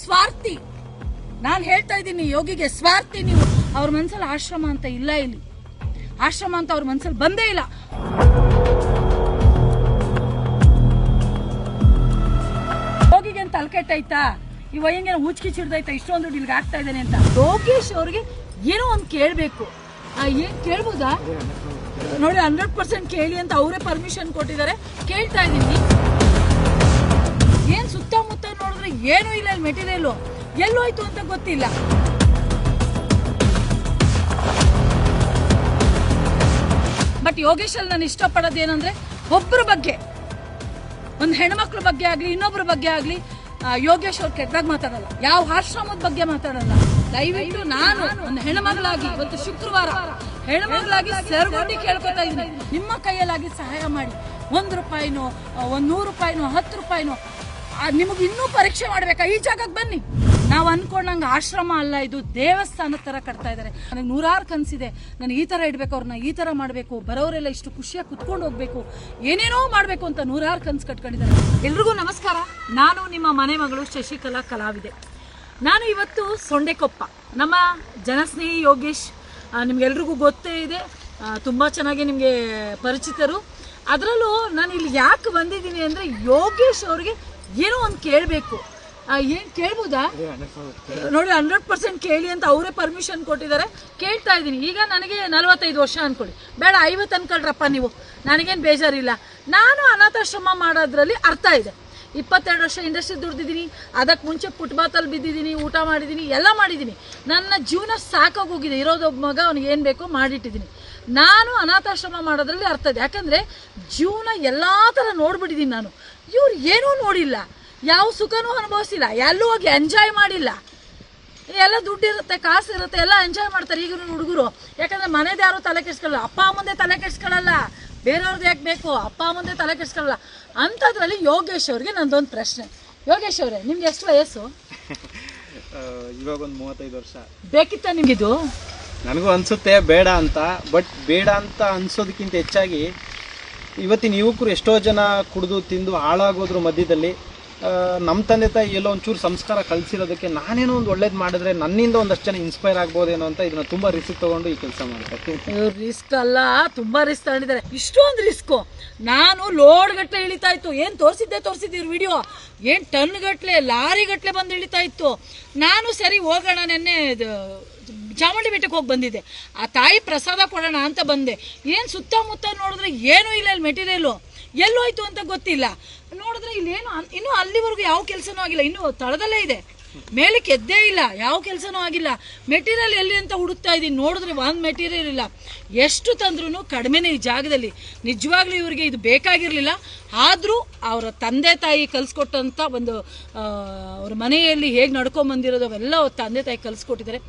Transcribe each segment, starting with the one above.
ಸ್ವಾರ್ಥಿ. ನಾನು ಹೇಳ್ತಾ ಇದ್ದೀನಿ, ಯೋಗಿಗೆ ಸ್ವಾರ್ಥಿ ನೀವು. ಅವ್ರ ಮನ್ಸಲ್ಲಿ ಆಶ್ರಮ ಅಂತ ಇಲ್ಲ ಇಲ್ಲಿ. ಆಶ್ರಮ ಅಂತ ಅವ್ರ ಮನ್ಸಲ್ಲಿ ಬಂದೇ ಇಲ್ಲ. ಯೋಗಿಗೆ ಅಂತ ಅಲ್ಕೆಟ್ಟಾಯ್ತಾ ಈ ವಯ್ಯಂಗೆ ಊಚ್ಕಿ ಚಿಡ್ದೈತಾ? ಇಷ್ಟೊಂದು ದುಡ್ಡು ಇಲ್ಲಿಗೆ ಆಗ್ತಾ ಇದ್ದಾನೆ ಅಂತ. ಯೋಗೇಶ್ ಅವ್ರಿಗೆ ಏನೋ ಒಂದು ಕೇಳಬೇಕು. ಏನ್ ಕೇಳ್ಬೋದಾ? ನೋಡಿ ಹಂಡ್ರೆಡ್ ಪರ್ಸೆಂಟ್ ಕೇಳಿ ಅಂತ ಅವರೇ ಪರ್ಮಿಷನ್ ಕೊಟ್ಟಿದ್ದಾರೆ. ಕೇಳ್ತಾ ಇದ್ದೀನಿ. ಏನ್ ಸುತ್ತಮುತ್ತ ನೋಡಿದ್ರೆ ಏನೂ ಇಲ್ಲ ಅಲ್ಲಿ ಮೆಟೀರಿಯಲ್. ಎಲ್ಲೋಯ್ತು ಅಂತ ಗೊತ್ತಿಲ್ಲ. ಬಟ್ ಯೋಗೇಶ್ ಅಲ್ಲಿ ನಾನು ಇಷ್ಟಪಡೋದು ಏನಂದ್ರೆ ಒಬ್ಬರ ಬಗ್ಗೆ. ಒಂದು ಹೆಣ್ಮಕ್ಳ ಬಗ್ಗೆ ಆಗ್ಲಿ ಇನ್ನೊಬ್ಬರ ಬಗ್ಗೆ ಆಗ್ಲಿ ಯೋಗೇಶ್ ಅವ್ರು ಕೆಟ್ಟದಾಗ ಮಾತಾಡಲ್ಲ. ಯಾವ ಆಶ್ರಮದ ಬಗ್ಗೆ ಮಾತಾಡಲ್ಲ. ದಯವಿಟ್ಟು ನಾನು ಒಂದು ಹೆಣ್ಮಗಳಾಗಿ ಇವತ್ತು ಶುಕ್ರವಾರ ಹೆಣ್ಮಗಳಾಗಿ ಸರ್ಗುಂಡಿ ಕೇಳ್ಕೊತಾ ಇದ್ದೀನಿ. ನಿಮ್ಮ ಕೈಯಲ್ಲಾಗಿ ಸಹಾಯ ಮಾಡಿ. ಒಂದು ರೂಪಾಯಿನೋ ಒಂದು ನೂರು ರೂಪಾಯಿನೋ, ಹತ್ತು ರೂಪಾಯಿನೋ ನಿಮಗೆ ಇನ್ನೂ ಪರೀಕ್ಷೆ ಮಾಡ್ಬೇಕಾ? ಈ ಜಾಗಕ್ಕೆ ಬನ್ನಿ. ನಾವು ಅನ್ಕೊಂಡಂಗೆ ಆಶ್ರಮ ಅಲ್ಲ, ಇದು ದೇವಸ್ಥಾನದ ತರ ಕಟ್ತಾ ಇದ್ದಾರೆ ನನಗೆ ನೂರಾರು ಕನಸಿದೆ. ನಾನು ಈ ತರ ಇಡ್ಬೇಕು ಅವ್ರನ್ನ ಈ ತರ ಮಾಡಬೇಕು. ಬರೋರೆಲ್ಲ ಇಷ್ಟು ಖುಷಿಯಾಗಿ ಕುತ್ಕೊಂಡು ಹೋಗ್ಬೇಕು. ಏನೇನೋ ಮಾಡಬೇಕು ಅಂತ ನೂರಾರು ಕನಸು ಕಟ್ಕೊಂಡಿದ್ದಾರೆ ಎಲ್ರಿಗೂ ನಮಸ್ಕಾರ. ನಾನು ನಿಮ್ಮ ಮನೆ ಮಗಳು ಶಶಿಕಲಾ ಕಲಾವಿದೆ. ನಾನು ಇವತ್ತು ಸೊಂಡೆಕೊಪ್ಪ. ನಮ್ಮ ಜನಸ್ನೇಹಿ ಯೋಗೇಶ್ ನಿಮ್ಗೆಲ್ರಿಗೂ ಗೊತ್ತೇ ಇದೆ. ತುಂಬ ಚೆನ್ನಾಗಿ ನಿಮಗೆ ಪರಿಚಿತರು. ಅದರಲ್ಲೂ ನಾನು ಇಲ್ಲಿ ಯಾಕೆ ಬಂದಿದ್ದೀನಿ ಅಂದರೆ ಯೋಗೇಶ್ ಅವ್ರಿಗೆ ಏನೋ ಒಂದು ಕೇಳಬೇಕು. ಏನು ಕೇಳ್ಬೋದಾ? ನೋಡಿ ಹಂಡ್ರೆಡ್ ಪರ್ಸೆಂಟ್ ಕೇಳಿ ಅಂತ ಅವರೇ ಪರ್ಮಿಷನ್ ಕೊಟ್ಟಿದ್ದಾರೆ. ಕೇಳ್ತಾ ಇದ್ದೀನಿ. ಈಗ ನನಗೆ ನಲವತ್ತೈದು ವರ್ಷ ಅಂದ್ಕೊಳ್ಳಿ ಬೇಡ, ಐವತ್ತು ಅನ್ಕೊಳ್ರಪ್ಪ ನೀವು. ನನಗೇನು ಬೇಜಾರಿಲ್ಲ. ನಾನು ಅನಾಥಾಶ್ರಮ ಮಾಡೋದ್ರಲ್ಲಿ ಅರ್ಥ ಇದೆ. ಇಪ್ಪತ್ತೆರಡು ವರ್ಷ ಇಂಡಸ್ಟ್ರಿ ದುಡ್ದಿದ್ದೀನಿ. ಅದಕ್ಕೆ ಮುಂಚೆ ಫುಟ್ಬಾತಲ್ಲಿ ಬಿದ್ದಿದ್ದೀನಿ, ಊಟ ಮಾಡಿದ್ದೀನಿ, ಎಲ್ಲ ಮಾಡಿದ್ದೀನಿ. ನನ್ನ ಜೀವನ ಸಾಕಾಗೋಗಿದೆ. ಇರೋದೊಬ್ಬ ಮಗ, ಅವ್ನಿಗೆ ಏನು ಬೇಕೋ ಮಾಡಿಟ್ಟಿದ್ದೀನಿ. ನಾನು ಅನಾಥಾಶ್ರಮ ಮಾಡೋದ್ರಲ್ಲಿ ಅರ್ಥ ಇದೆ. ಯಾಕಂದರೆ ಜೀವನ ಎಲ್ಲ ಥರ ನೋಡ್ಬಿಟ್ಟಿದ್ದೀನಿ ನಾನು. ಇವ್ರು ಏನೂ ನೋಡಿಲ್ಲ. ಯಾವ ಸುಖನೂ ಅನುಭವಿಸಿಲ್ಲ. ಎಲ್ಲೂ ಹೋಗಿ ಎಂಜಾಯ್ ಮಾಡಿಲ್ಲ. ಎಲ್ಲ ದುಡ್ಡು ಇರುತ್ತೆ ಕಾಸು ಇರುತ್ತೆ ಎಲ್ಲ ಎಂಜಾಯ್ ಮಾಡ್ತಾರೆ ಈಗಿನ ಹುಡುಗರು. ಯಾಕಂದ್ರೆ ಮನೆದು ಯಾರು ತಲೆ ಕೆಡ್ಸ್ಕೊಳ್ಳಲ್ಲ. ಅಪ್ಪ ಅಮ್ಮಂದೇ ತಲೆ ಕೆಡ್ಸ್ಕೊಳ್ಳಲ್ಲ. ಬೇರೆಯವ್ರದ್ದು ಯಾಕೆ ಬೇಕು? ಅಪ್ಪ ಅಮ್ಮಂದೇ ತಲೆ ಕೆಡ್ಸ್ಕೊಳ್ಳಲ್ಲ. ಅಂಥದ್ರಲ್ಲಿ ಯೋಗೇಶ್ ಅವ್ರಿಗೆ ನಂದೊಂದು ಪ್ರಶ್ನೆ. ಯೋಗೇಶ್ ಅವರೇ ನಿಮ್ಗೆ ಎಷ್ಟು ವಯಸ್ಸು? ಇವಾಗ ಒಂದು ಮೂವತ್ತೈದು ವರ್ಷ. ಬೇಕಿತ್ತ ನಿಮಗಿದು? ನನಗೂ ಅನ್ಸುತ್ತೆ ಬೇಡ ಅಂತ. ಬಟ್ ಬೇಡ ಅಂತ ಅನ್ಸೋದಕ್ಕಿಂತ ಹೆಚ್ಚಾಗಿ ಇವತ್ತಿನ ಯುವಕರು ಎಷ್ಟೋ ಜನ ಕುಡಿದು ತಿಂದು ಹಾಳಾಗೋದ್ರ ಮಧ್ಯದಲ್ಲಿ ನಮ್ಮ ತಂದೆ ತಾಯಿ ಎಲ್ಲೋ ಒಂಚೂರು ಸಂಸ್ಕಾರ ಕಳಿಸಿರೋದಕ್ಕೆ ನಾನೇನೋ ಒಂದು ಒಳ್ಳೇದು ಮಾಡಿದ್ರೆ ನನ್ನಿಂದ ಒಂದಷ್ಟು ಜನ ಇನ್ಸ್ಪೈರ್ ಆಗ್ಬೋದೇನೋ ಅಂತ ಇದನ್ನ ತುಂಬ ರಿಸ್ಕ್ ತಗೊಂಡು ಈ ಕೆಲಸ ಮಾಡ್ತಾರೆ ರಿಸ್ಕ್ ಅಲ್ಲ, ತುಂಬಾ ರಿಸ್ಕ್ ತಗೊಂಡಿದ್ದಾರೆ. ಇಷ್ಟೊಂದು ರಿಸ್ಕು ನಾನು ಲೋಡ್ ಗಟ್ಟಲೆ ಇಳಿತಾ ಇತ್ತು. ಏನ್ ತೋರಿಸಿದ್ದೆ ತೋರಿಸಿದ್ದೀರಿ ವಿಡಿಯೋ ಏನು ಟನ್ ಗಟ್ಟಲೆ ಲಾರಿ ಗಟ್ಟಲೆ ಬಂದು ಇಳಿತಾ ಇತ್ತು. ನಾನು ಸರಿ ಹೋಗೋಣ, ನೆನ್ನೆ ಚಾಮುಂಡಿ ಬೆಟ್ಟಕ್ಕೆ ಹೋಗಿ ಬಂದಿದ್ದೆ. ಆ ತಾಯಿ ಪ್ರಸಾದ ಕೊಡೋಣ ಅಂತ ಬಂದೆ. ಏನು ಸುತ್ತಮುತ್ತ ನೋಡಿದ್ರೆ ಏನೂ ಇಲ್ಲ, ಇಲ್ಲಿ ಮೆಟೀರಿಯಲು ಎಲ್ಲೋಯ್ತು ಅಂತ ಗೊತ್ತಿಲ್ಲ. ನೋಡಿದ್ರೆ ಇಲ್ಲೇನು ಏನು ಇನ್ನೂ ಅಲ್ಲಿವರೆಗೂ ಯಾವ ಕೆಲಸನೂ ಆಗಿಲ್ಲ. ಇನ್ನೂ ತಳದಲ್ಲೇ ಇದೆ. ಮೇಲಕ್ಕೆ ಎದ್ದೇ ಇಲ್ಲ, ಯಾವ ಕೆಲಸನೂ ಆಗಿಲ್ಲ. ಮೆಟೀರಿಯಲ್ ಎಲ್ಲಿ ಅಂತ ಹುಡುಕ್ತಾ ಇದ್ದೀನಿ, ನೋಡಿದ್ರೆ ಒಂದು ಮೆಟೀರಿಯಲ್ ಇಲ್ಲ. ಎಷ್ಟು ತಂದ್ರೂ ಕಡಿಮೆನೇ ಈ ಜಾಗದಲ್ಲಿ. ನಿಜವಾಗ್ಲೂ ಇವರಿಗೆ ಇದು ಬೇಕಾಗಿರಲಿಲ್ಲ. ಆದರೂ ಅವರ ತಂದೆ ತಾಯಿ ಕಲಿಸ್ಕೊಟ್ಟಂಥ ಒಂದು ಅವ್ರ ಮನೆಯಲ್ಲಿ ಹೇಗೆ ನಡ್ಕೊಂಬಂದಿರೋದು ಅವೆಲ್ಲ ಅವ್ರ ತಂದೆ ತಾಯಿ ಕಲಿಸ್ಕೊಟ್ಟಿದ್ದಾರೆ.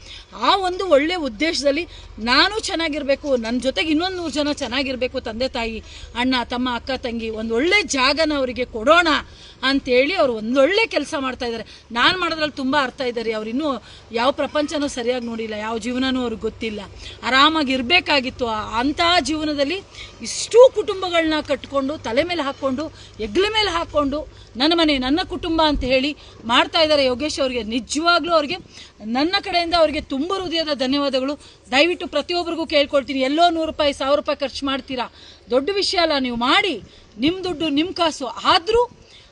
ಆ ಒಂದು ಒಳ್ಳೆಯ ಉದ್ದೇಶದಲ್ಲಿ ನಾನು ಚೆನ್ನಾಗಿರಬೇಕು ನನ್ನ ಜೊತೆಗೆ ಇನ್ನೊಂದು ನೂರು ಜನ ಚೆನ್ನಾಗಿರಬೇಕು ತಂದೆ ತಾಯಿ, ಅಣ್ಣ, ತಮ್ಮ, ಅಕ್ಕ, ತಂಗಿ, ಒಂದು ಒಳ್ಳೆ ಜಾಗನ ಅವರಿಗೆ ಕೊಡೋಣ ಅಂತೇಳಿ ಅವರು ಒಂದೊಳ್ಳೆ ಕೆಲಸ ಮಾಡ್ತಾ ಇದ್ದಾರೆ. ನಾನು ಮಾಡೋದ್ರಲ್ಲಿ ತುಂಬ ಅರ್ಥ ಇದ್ದಾರೆ. ಅವ್ರು ಇನ್ನೂ ಯಾವ ಪ್ರಪಂಚನೂ ಸರಿಯಾಗಿ ನೋಡಿಲ್ಲ, ಯಾವ ಜೀವನನೂ ಅವ್ರಿಗೆ ಗೊತ್ತಿಲ್ಲ. ಆರಾಮಾಗಿ ಇರಬೇಕಾಗಿತ್ತು. ಅಂತಹ ಜೀವನದಲ್ಲಿ ಇಷ್ಟೂ ಕುಟುಂಬಗಳನ್ನ ಕಟ್ಕೊಂಡು, ತಲೆ ಮೇಲೆ ಹಾಕ್ಕೊಂಡು ಎಗ್ಲ ಮೇಲೆ ಹಾಕ್ಕೊಂಡು ನನ್ನ ಮನೆ, ನನ್ನ ಕುಟುಂಬ ಅಂತ ಹೇಳಿ ಮಾಡ್ತಾ ಇದ್ದಾರೆ ಯೋಗೇಶ್ ಅವರಿಗೆ. ನಿಜವಾಗ್ಲೂ ಅವ್ರಿಗೆ ನನ್ನ ಕಡೆಯಿಂದ ಅವರಿಗೆ ತುಂಬ ಹೃದಯದ ಧನ್ಯವಾದಗಳು. ದಯವಿಟ್ಟು ಪ್ರತಿಯೊಬ್ಬರಿಗೂ ಕೇಳ್ಕೊಳ್ತೀನಿ. ಎಲ್ಲೋ ನೂರು ರೂಪಾಯಿ, ಸಾವಿರ ರೂಪಾಯಿ ಖರ್ಚು ಮಾಡ್ತೀರಾ? ದೊಡ್ಡ ವಿಷಯ ಅಲ್ಲ, ನೀವು ಮಾಡಿ. ನಿಮ್ಮ ದುಡ್ಡು ನಿಮ್ಮ ಕಾಸು. ಆದರೂ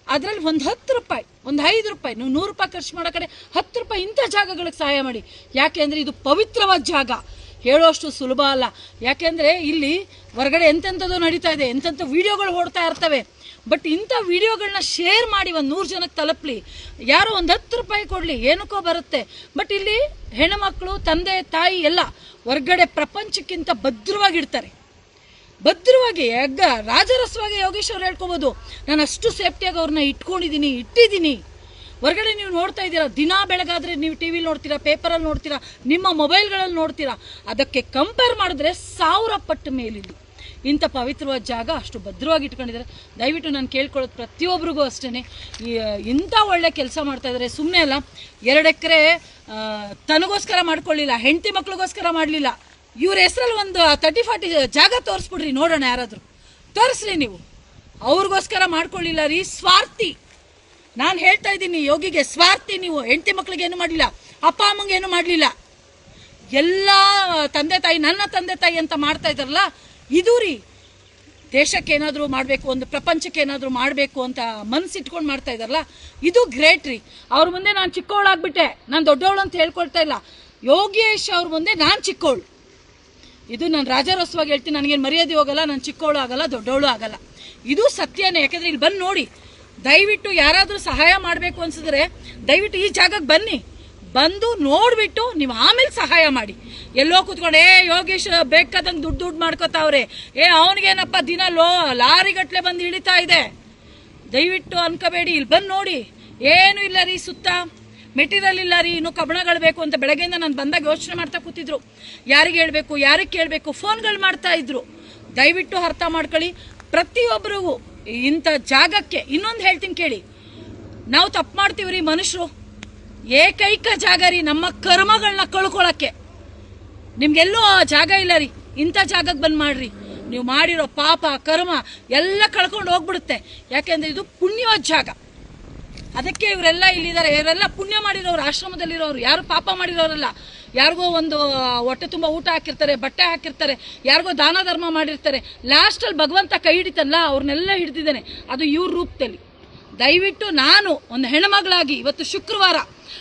ಅದರಲ್ಲಿ ಒಂದು ಹತ್ತು ರೂಪಾಯಿ, ಒಂದು ಐದು ರೂಪಾಯಿ, ನೀವು ನೂರು ರೂಪಾಯಿ ಖರ್ಚು ಮಾಡೋ ಕಡೆ ಹತ್ತು ರೂಪಾಯಿ ಇಂಥ ಜಾಗಗಳಿಗೆ ಸಹಾಯ ಮಾಡಿ. ಯಾಕೆ ಅಂದರೆ ಇದು ಪವಿತ್ರವಾದ ಜಾಗ. ಹೇಳೋಷ್ಟು ಸುಲಭ ಅಲ್ಲ. ಯಾಕೆಂದರೆ ಇಲ್ಲಿ ಹೊರಗಡೆ ಎಂತೆಂಥದ್ದು ನಡೀತಾ ಇದೆ, ಎಂತೆಂಥ ವೀಡಿಯೋಗಳು ಓಡ್ತಾ ಇರ್ತವೆ. ಬಟ್ ಇಂಥ ವೀಡಿಯೋಗಳನ್ನ ಶೇರ್ ಮಾಡಿ ಒಂದು ನೂರು ಜನಕ್ಕೆ ತಲುಪಲಿ. ಯಾರೋ ಒಂದು ಹತ್ತು ರೂಪಾಯಿ ಕೊಡಲಿ, ಏನಕ್ಕೋ ಬರುತ್ತೆ. ಬಟ್ ಇಲ್ಲಿ ಹೆಣ್ಣುಮಕ್ಕಳು ತಂದೆ, ತಾಯಿ ಎಲ್ಲ ಹೊರಗಡೆ ಪ್ರಪಂಚಕ್ಕಿಂತ ಭದ್ರವಾಗಿಡ್ತಾರೆ ಭದ್ರವಾಗಿ, ಎಗ್ಗ, ರಾಜರಸವಾಗಿ ಯೋಗೇಶ್ ಅವ್ರು ಹೇಳ್ಕೊಬೋದು. ನಾನು ಅಷ್ಟು ಸೇಫ್ಟಿಯಾಗಿ ಅವ್ರನ್ನ ಇಟ್ಕೊಂಡಿದ್ದೀನಿ ಇಟ್ಟಿದ್ದೀನಿ ಹೊರಗಡೆ ನೀವು ನೋಡ್ತಾ ಇದ್ದೀರಾ, ದಿನ ಬೆಳಗಾದರೆ ನೀವು ಟಿ ವಿಲಿ ನೋಡ್ತೀರಾ ಪೇಪರಲ್ಲಿ ನೋಡ್ತೀರಾ, ನಿಮ್ಮ ಮೊಬೈಲ್ಗಳಲ್ಲಿ ನೋಡ್ತೀರಾ. ಅದಕ್ಕೆ ಕಂಪೇರ್ ಮಾಡಿದ್ರೆ ಸಾವಿರ ಪಟ್ಟು ಮೇಲಿಲ್ಲ. ಇಂಥ ಪವಿತ್ರವಾದ ಜಾಗ ಅಷ್ಟು ಭದ್ರವಾಗಿ ಇಟ್ಕೊಂಡಿದ್ದಾರೆ. ದಯವಿಟ್ಟು ನಾನು ಕೇಳ್ಕೊಳ್ಳೋದು ಪ್ರತಿಯೊಬ್ಬರಿಗೂ ಅಷ್ಟೇ ಇಂಥ ಒಳ್ಳೆ ಕೆಲಸ ಮಾಡ್ತಾ ಇದ್ದಾರೆ. ಸುಮ್ಮನೆ ಅಲ್ಲ, ಎರಡು ಎಕರೆ ತನಗೋಸ್ಕರ ಮಾಡ್ಕೊಳ್ಳಿಲ್ಲ, ಹೆಂಡತಿ ಮಕ್ಳಿಗೋಸ್ಕರ ಮಾಡಲಿಲ್ಲ. ಇವ್ರ ಹೆಸರಲ್ಲಿ ಒಂದು ತರ್ಟಿ ಫಾರ್ಟಿ ಜಾಗ ತೋರಿಸ್ಬಿಡ್ರಿ, ನೋಡೋಣ ಯಾರಾದರೂ. ತೋರಿಸ್ರಿ ನೀವು. ಅವ್ರಿಗೋಸ್ಕರ ಮಾಡ್ಕೊಳ್ಳಿಲ್ಲ ರೀ, ಸ್ವಾರ್ಥಿ. ನಾನು ಹೇಳ್ತಾ ಇದ್ದೀನಿ, ಯೋಗಿಗೆ ಸ್ವಾರ್ಥಿ ನೀವು. ಹೆಂಡತಿ ಮಕ್ಳಿಗೆ ಏನು ಮಾಡಲಿಲ್ಲ, ಅಪ್ಪ ಅಮ್ಮಂಗೆ ಏನು ಮಾಡಲಿಲ್ಲ. ಎಲ್ಲ ತಂದೆ ತಾಯಿ, ನನ್ನ ತಂದೆ ತಾಯಿ ಅಂತ ಮಾಡ್ತಾ ಇದ್ದಾರಲ್ಲ, ಇದು ರೀ. ದೇಶಕ್ಕೆ ಏನಾದರೂ ಮಾಡಬೇಕು, ಒಂದು ಪ್ರಪಂಚಕ್ಕೆ ಏನಾದರೂ ಮಾಡಬೇಕು ಅಂತ ಮನಸ್ಸಿಟ್ಕೊಂಡು ಮಾಡ್ತಾ ಇದ್ದಾರಲ್ಲ, ಇದು ಗ್ರೇಟ್ ರೀ. ಅವ್ರ ಮುಂದೆ ನಾನು ಚಿಕ್ಕವಳಾಗ್ಬಿಟ್ಟೆ ನಾನು ದೊಡ್ಡವಳು ಅಂತ ಹೇಳ್ಕೊಳ್ತಾ ಇಲ್ಲ. ಯೋಗೇಶ್ ಅವ್ರ ಮುಂದೆ ನಾನು ಚಿಕ್ಕವಳು ಇದು ನಾನು ರಾಜಾರೋತ್ಸವಾಗಿ ಹೇಳ್ತೀನಿ, ನನಗೇನು ಮರ್ಯಾದೆ ಹೋಗಲ್ಲ, ನಾನು ಚಿಕ್ಕವಳು ಆಗಲ್ಲ ದೊಡ್ಡವಳು ಆಗಲ್ಲ. ಇದು ಸತ್ಯನೇ, ಯಾಕಂದ್ರೆ ಇಲ್ಲಿ ಬಂದು ನೋಡಿ. ದಯವಿಟ್ಟು ಯಾರಾದರೂ ಸಹಾಯ ಮಾಡಬೇಕು ಅನ್ಸಿದ್ರೆ, ದಯವಿಟ್ಟು ಈ ಜಾಗಕ್ಕೆ ಬನ್ನಿ. ಬಂದು ನೋಡಿಬಿಟ್ಟು ನೀವು ಆಮೇಲೆ ಸಹಾಯ ಮಾಡಿ. ಎಲ್ಲೋ ಕೂತ್ಕೊಂಡು, ಏ, ಯೋಗೇಶ್, ಬೇಕಾದಂಗೆ ದುಡ್ಡು ದುಡ್ಡು ಮಾಡ್ಕೋತಾವ್ರೆ. ಏ, ಅವನಿಗೇನಪ್ಪ ದಿನ ಲೋ ಲಾರಿ ಗಟ್ಲೆ ಬಂದು ಇಳಿತಾ ಇದೆ? ದಯವಿಟ್ಟು ಅನ್ಕೋಬೇಡಿ, ಇಲ್ಲಿ ಬಂದು ನೋಡಿ. ಏನು ಇಲ್ಲ ರೀ ಸುತ್ತ. ಮೆಟೀರಿಯಲ್ ಇಲ್ಲ ರೀ, ಇನ್ನು ಕಬ್ಬಣಗಳು ಬೇಕು ಅಂತ ಬೆಳಗ್ಗೆಯಿಂದ ನಾನು ಬಂದಾಗ ಯೋಚನೆ ಮಾಡ್ತಾ ಕೂತಿದ್ರು. ಯಾರಿಗೆ ಹೇಳಬೇಕು, ಯಾರಿಗೆ ಕೇಳಬೇಕು, ಫೋನ್ಗಳು ಮಾಡ್ತಾ ಇದ್ರು. ದಯವಿಟ್ಟು ಅರ್ಥ ಮಾಡ್ಕೊಳ್ಳಿ. ಪ್ರತಿಯೊಬ್ಬರಿಗೂ ಇಂಥ ಜಾಗಕ್ಕೆ ಇನ್ನೊಂದು ಹೇಳ್ತೀನಿ ಕೇಳಿ. ನಾವು ತಪ್ಪು ಮಾಡ್ತೀವಿ ರೀ ಮನುಷ್ಯರು ಏಕೈಕ ಜಾಗ ರೀ ನಮ್ಮ ಕರ್ಮಗಳನ್ನ ಕಳ್ಕೊಳ್ಳೋಕ್ಕೆ ನಿಮ್ಗೆಲ್ಲೂ ಆ ಜಾಗ ಇಲ್ಲ ರೀ, ಇಂಥ ಜಾಗಕ್ಕೆ ಬಂದು ಮಾಡ್ರಿ. ನೀವು ಮಾಡಿರೋ ಪಾಪ, ಕರ್ಮ ಎಲ್ಲ ಕಳ್ಕೊಂಡು ಹೋಗ್ಬಿಡುತ್ತೆ. ಯಾಕೆಂದರೆ ಇದು ಪುಣ್ಯವಾದ ಜಾಗ. ಅದಕ್ಕೆ ಇವರೆಲ್ಲ ಇಲ್ಲಿದ್ದಾರೆ. ಇವರೆಲ್ಲ ಪುಣ್ಯ ಮಾಡಿರೋರು, ಆಶ್ರಮದಲ್ಲಿರೋರು. ಯಾರು ಪಾಪ ಮಾಡಿರೋರಲ್ಲ. ಯಾರಿಗೋ ಒಂದು ಹೊಟ್ಟೆ ತುಂಬ ಊಟ ಹಾಕಿರ್ತಾರೆ, ಬಟ್ಟೆ ಹಾಕಿರ್ತಾರೆ, ಯಾರಿಗೋ ದಾನ ಧರ್ಮ ಮಾಡಿರ್ತಾರೆ. ಲಾಸ್ಟಲ್ಲಿ ಭಗವಂತ ಕೈ ಹಿಡಿತಲ್ಲ, ಅವ್ರನ್ನೆಲ್ಲ ಹಿಡ್ದಿದ್ದಾನೆ. ಅದು ಇವ್ರ ರೂಪದಲ್ಲಿ. ದಯವಿಟ್ಟು ನಾನು ಒಂದು ಹೆಣ್ಮಗಳಾಗಿ, ಇವತ್ತು ಶುಕ್ರವಾರ,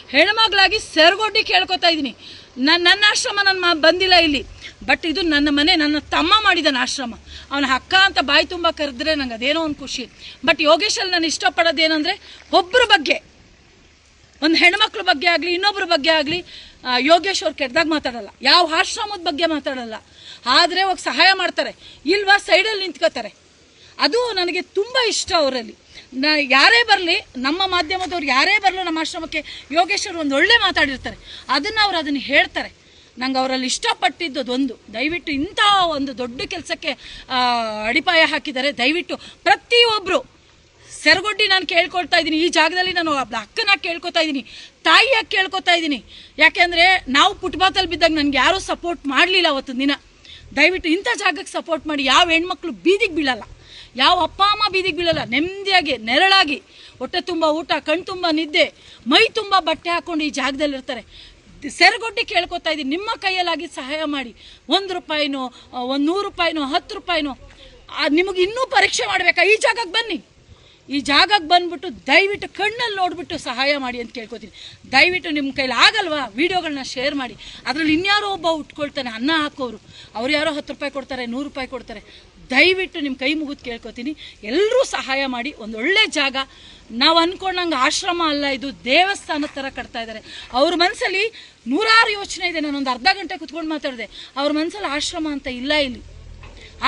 ಹೆಣ್ಮಗಳಾಗಿ ಸೆರಗೊಡ್ಡಿ ಕೇಳ್ಕೊತಾ ಇದ್ದೀನಿ. ನನ್ನ ನನ್ನ ಆಶ್ರಮ ನನ್ನ ಮಾ ಬಂದಿಲ್ಲ ಇಲ್ಲಿ. ಬಟ್ ಇದು ನನ್ನ ಮನೆ, ನನ್ನ ತಮ್ಮ ಮಾಡಿದಾನೆ ಆಶ್ರಮ. ಅವನ ಅಕ್ಕ ಅಂತ ಬಾಯಿ ತುಂಬ ಕರೆದ್ರೆ ನಂಗೆ ಅದೇನೋ ಒಂದು ಖುಷಿ. ಬಟ್ ಯೋಗೇಶಲ್ಲಿ ನಾನು ಇಷ್ಟಪಡೋದೇನೆಂದರೆ ಒಬ್ಬರ ಬಗ್ಗೆ, ಒಂದು ಹೆಣ್ಮಕ್ಳ ಬಗ್ಗೆ ಆಗಲಿ ಇನ್ನೊಬ್ಬರ ಬಗ್ಗೆ ಆಗಲಿ ಯೋಗೇಶ್ ಅವ್ರು ಕೆಟ್ಟದಾಗ ಮಾತಾಡಲ್ಲ. ಯಾವ ಆಶ್ರಮದ ಬಗ್ಗೆ ಮಾತಾಡಲ್ಲ. ಆದರೆ ಅವಾಗ ಸಹಾಯ ಮಾಡ್ತಾರೆ. ಇಲ್ವಾ ಸೈಡಲ್ಲಿ ನಿಂತ್ಕೋತಾರೆ. ಅದು ನನಗೆ ತುಂಬ ಇಷ್ಟ ಅವರಲ್ಲಿ. ನ, ಯಾರೇ ಬರಲಿ, ನಮ್ಮ ಮಾಧ್ಯಮದವ್ರು ಯಾರೇ ಬರಲಿ ನಮ್ಮ ಆಶ್ರಮಕ್ಕೆ ಯೋಗೇಶ್ ಅವರು ಒಂದು ಒಳ್ಳೆ ಮಾತಾಡಿರ್ತಾರೆ. ಅದನ್ನು ಅವರು ಅದನ್ನು ಹೇಳ್ತಾರೆ. ನಂಗೆ ಅವರಲ್ಲಿ ಇಷ್ಟಪಟ್ಟಿದ್ದು ಅದೊಂದು. ದಯವಿಟ್ಟು ಇಂಥ ಒಂದು ದೊಡ್ಡ ಕೆಲಸಕ್ಕೆ ಅಡಿಪಾಯ ಹಾಕಿದ್ದಾರೆ. ದಯವಿಟ್ಟು ಪ್ರತಿಯೊಬ್ಬರು ಸೆರಗೊಡ್ಡಿ ನಾನು ಕೇಳ್ಕೊಳ್ತಾ ಇದ್ದೀನಿ ಈ ಜಾಗದಲ್ಲಿ ನಾನು ಅಕ್ಕನ ಕೇಳ್ಕೊತಾ ಇದ್ದೀನಿ ತಾಯಿಯಾಗಿ ಕೇಳ್ಕೊತಾ ಇದ್ದೀನಿ ಯಾಕೆಂದರೆ ನಾವು ಪುಟ್ಬಾತಲ್ಲಿ ಬಿದ್ದಾಗ ನನಗೆ ಯಾರೂ ಸಪೋರ್ಟ್ ಮಾಡಲಿಲ್ಲ ಅವತ್ತು ದಿನ. ದಯವಿಟ್ಟು ಇಂಥ ಜಾಗಕ್ಕೆ ಸಪೋರ್ಟ್ ಮಾಡಿ, ಯಾವ ಹೆಣ್ಮಕ್ಳು ಬೀದಿಗೆ ಬೀಳಲ್ಲ. ಯಾವ ಅಪ್ಪ ಅಮ್ಮ ಬೀದಿಗೆ ಬೀಳಲ್ಲ, ನೆಮ್ಮದಿಯಾಗಿ, ನೆರಳಾಗಿ. ಹೊಟ್ಟೆ ತುಂಬ ಊಟ, ಕಣ್ ತುಂಬ ನಿದ್ದೆ, ಮೈ ತುಂಬ ಬಟ್ಟೆ ಹಾಕೊಂಡು ಈ ಜಾಗದಲ್ಲಿರ್ತಾರೆ. ಸೆರಗೊಡ್ಡಿ ಕೇಳ್ಕೊತಾ ಇದ್ದೀನಿ. ನಿಮ್ಮ ಕೈಯಲ್ಲಾಗಿ ಸಹಾಯ ಮಾಡಿ. ಒಂದು ರೂಪಾಯಿನೋ ಒಂದು ನೂರು ರೂಪಾಯಿನೋ, ಹತ್ತು ರೂಪಾಯಿನೋ ನಿಮಗೆ ಇನ್ನೂ ಪರೀಕ್ಷೆ ಮಾಡಬೇಕಾ? ಈ ಜಾಗಕ್ಕೆ ಬನ್ನಿ. ಈ ಜಾಗಕ್ಕೆ ಬಂದ್ಬಿಟ್ಟು ದಯವಿಟ್ಟು ಕಣ್ಣಲ್ಲಿ ನೋಡಿಬಿಟ್ಟು ಸಹಾಯ ಮಾಡಿ ಅಂತ ಕೇಳ್ಕೊತೀನಿ. ದಯವಿಟ್ಟು ನಿಮ್ಮ ಕೈಲಿ ಆಗಲ್ವಾ? ವೀಡಿಯೋಗಳನ್ನ ಶೇರ್ ಮಾಡಿ. ಅದರಲ್ಲಿ ಇನ್ಯಾರೋ ಒಬ್ಬ ಉಟ್ಕೊಳ್ತಾನೆ, ಅನ್ನ ಹಾಕೋರು. ಅವ್ರು ಯಾರೋ ಹತ್ತು ರೂಪಾಯಿ ಕೊಡ್ತಾರೆ, ನೂರು ರೂಪಾಯಿ ಕೊಡ್ತಾರೆ. ದಯವಿಟ್ಟು ನಿಮ್ಮ ಕೈ ಮುಗಿದು ಕೇಳ್ಕೊತೀನಿ. ಎಲ್ಲರೂ ಸಹಾಯ ಮಾಡಿ ಒಂದು ಒಳ್ಳೆ ಜಾಗ. ನಾವು ಅಂದ್ಕೊಂಡಂಗೆ ಆಶ್ರಮ ಅಲ್ಲ, ಇದು ದೇವಸ್ಥಾನದ ಥರ ಕಟ್ತಾ ಇದ್ದಾರೆ ಅವ್ರ ಮನಸ್ಸಲ್ಲಿ ನೂರಾರು ಯೋಚನೆ ಇದೆ. ನಾನೊಂದು ಅರ್ಧ ಗಂಟೆ ಕುತ್ಕೊಂಡು ಮಾತಾಡಿದೆ. ಅವ್ರ ಮನಸ್ಸಲ್ಲಿ ಆಶ್ರಮ ಅಂತ ಇಲ್ಲ ಇಲ್ಲಿ.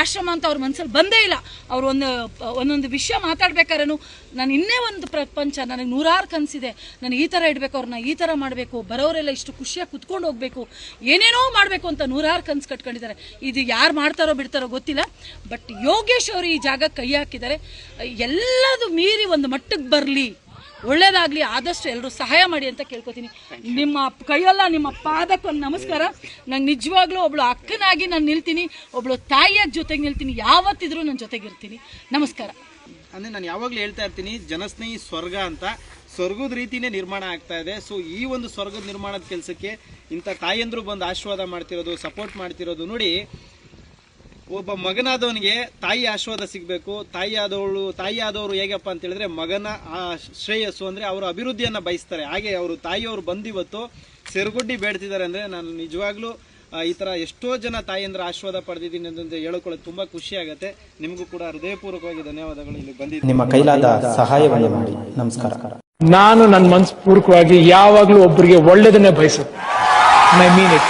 ಆಶ್ರಮ ಅಂತ ಅವ್ರ ಮನಸ್ಸಲ್ಲಿ ಬಂದೇ ಇಲ್ಲ. ಅವ್ರು ಒಂದು, ಒಂದೊಂದು ವಿಷಯ ಮಾತಾಡ್ಬೇಕಾದ್ರೂ ನಾನು ಇನ್ನೇ ಒಂದು ಪ್ರಪಂಚ, ನನಗೆ ನೂರಾರು ಕನಸಿದೆ. ನಾನು ಈ ಥರ ಇಡಬೇಕು, ಅವ್ರನ್ನ ಈ ಥರ ಮಾಡಬೇಕು, ಬರೋರೆಲ್ಲ ಇಷ್ಟು ಖುಷಿಯಾಗಿ ಕುತ್ಕೊಂಡು ಹೋಗಬೇಕು, ಏನೇನೋ ಮಾಡಬೇಕು ಅಂತ ನೂರಾರು ಕನಸು ಕಟ್ಕೊಂಡಿದ್ದಾರೆ. ಇದು ಯಾರು ಮಾಡ್ತಾರೋ ಬಿಡ್ತಾರೋ ಗೊತ್ತಿಲ್ಲ, ಬಟ್ ಯೋಗೇಶ್ ಅವರು ಈ ಜಾಗಕ್ಕೆ ಕೈ ಹಾಕಿದ್ದಾರೆ. ಎಲ್ಲದು ಮೀರಿ ಒಂದು ಮಟ್ಟಕ್ಕೆ ಬರಲಿ. ಒಳ್ಳೇದಾಗ್ಲಿ, ಆದಷ್ಟು ಎಲ್ಲರೂ ಸಹಾಯ ಮಾಡಿ ಅಂತ ಕೇಳ್ಕೊತೀನಿ. ನಿಮ್ಮ ಕೈಯಲ್ಲ, ನಿಮ್ಮ ಪಾದಕ್ಕೊಂದು ನಮಸ್ಕಾರ. ನಂಗೆ ನಿಜವಾಗ್ಲೂ ಒಬ್ಳು ಅಕ್ಕನಾಗಿ ನಾನು ನಿಲ್ತೀನಿ, ಒಬ್ಳು ತಾಯಿಯ ಜೊತೆಗೆ ನಿಲ್ತೀನಿ, ಯಾವತ್ತಿದ್ರೂ ನನ್ನ ಜೊತೆಗಿರ್ತೀನಿ ನಮಸ್ಕಾರ. ಅಂದರೆ ನಾನು ಯಾವಾಗಲೂ ಹೇಳ್ತಾ ಇರ್ತೀನಿ, ಜನಸ್ನೇಹಿ ಸ್ವರ್ಗ ಅಂತ ಸ್ವರ್ಗದ ರೀತಿನೇ ನಿರ್ಮಾಣ ಆಗ್ತಾ ಇದೆ. ಸೊ ಈ ಒಂದು ಸ್ವರ್ಗದ ನಿರ್ಮಾಣದ ಕೆಲಸಕ್ಕೆ ಇಂಥ ತಾಯಂದ್ರು ಬಂದು ಆಶೀರ್ವಾದ ಮಾಡ್ತಿರೋದು ಸಪೋರ್ಟ್ ಮಾಡ್ತಿರೋದು ನೋಡಿ ಒಬ್ಬ ಮಗನಾದವನಿಗೆ ತಾಯಿ ಆಶೀರ್ವಾದ ಸಿಗಬೇಕು. ತಾಯಿ ಆದವಳು ತಾಯಿ ಆದವರು ಹೇಗಪ್ಪ ಅಂತ ಹೇಳಿದ್ರೆ ಮಗನ ಆ ಶ್ರೇಯಸ್ಸು ಅಂದ್ರೆ ಅವರ ಅಭಿವೃದ್ಧಿಯನ್ನ ಬಯಸ್ತಾರೆ. ಹಾಗೆ ಅವರು ತಾಯಿಯವರು ಬಂದಿವತ್ತು ಸೆರಗುಡ್ಡಿ ಬೇಡ್ತಿದ್ದಾರೆ ಅಂದ್ರೆ ನಾನು ನಿಜವಾಗ್ಲೂ ಈ ತರ ಎಷ್ಟೋ ಜನ ತಾಯಿಯಂದ್ರ ಆಶೀರ್ವಾದ ಪಡೆದಿದ್ದೀನಿ ಅಂತ ಹೇಳ್ಕೊಳ್ಳೋದು ತುಂಬಾ ಖುಷಿ ಆಗುತ್ತೆ. ನಿಮಗೂ ಕೂಡ ಹೃದಯಪೂರ್ವಕವಾಗಿ ಧನ್ಯವಾದಗಳು ಇಲ್ಲಿ ಬಂದಿದ್ದೀನಿ ನಿಮ್ಮ ಕೈಲಾದ ಸಹಾಯವನ್ನು ಮಾಡಿ. ನಮಸ್ಕಾರ. ನಾನು ನನ್ನ ಮನಸ್ಪೂರ್ವಕವಾಗಿ ಯಾವಾಗಲೂ ಒಬ್ಬರಿಗೆ ಒಳ್ಳೇದನ್ನೇ ಬಯಸುತ್ತೆ. I mean it